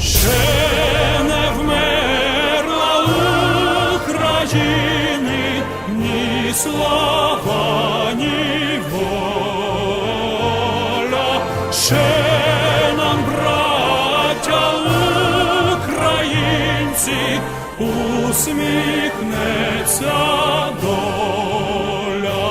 ще не вмерла ні слава, ще нам, браття українці, усміхнеться доля,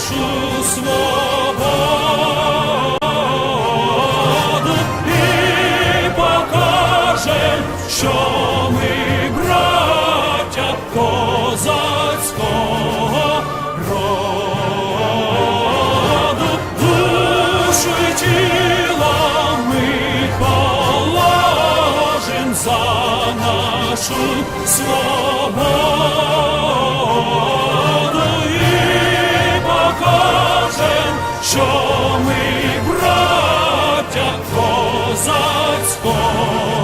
нашу свободу і покажем, що ми браття козацького роду, душу ми положим за нашу свободу. Господь.